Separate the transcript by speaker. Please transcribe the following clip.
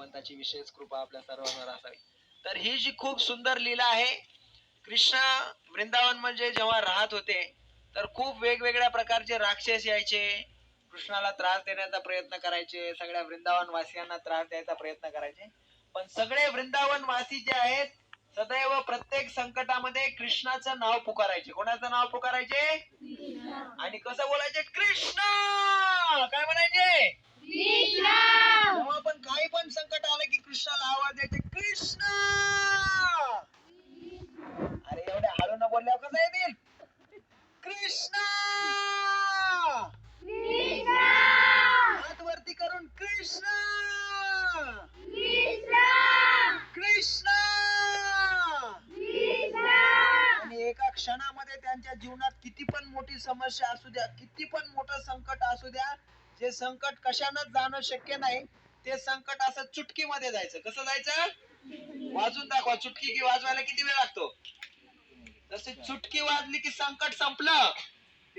Speaker 1: भगवंताची विशेष कृपा आपल्या सर्वांवर असावी. तर ही जी खूप सुंदर लीला आहे कृष्ण वृंदावन म्हणजे जेव्हा राहत होते तर खूप वेगवेगळ्या प्रकारचे राक्षस यायचे कृष्णाला त्रास देण्याचा प्रयत्न करायचे सगळ्या वृंदावन वासियांना त्रास द्यायचा प्रयत्न करायचे. पण सगळे वृंदावन वासी जे आहेत सदैव प्रत्येक संकटामध्ये कृष्णाचं नाव पुकारायचे. कोणाचं नाव पुकारायचे? आणि कसं बोलायचे? कृष्ण! कृष्ण! हात वरती करून कृष्ण! कृष्ण! आणि एका क्षणामध्ये त्यांच्या जीवनात किती पण मोठी समस्या असू द्या किती पण मोठं संकट असू द्या जे संकट कशानच जाणं शक्य नाही ते संकट असं चुटकीमध्ये जायचं. कसं जायचं? वाजून दाखवा चुटकी की वाजवायला किती वेळ लागतो? चुटकी वाजली की संकट संपलं.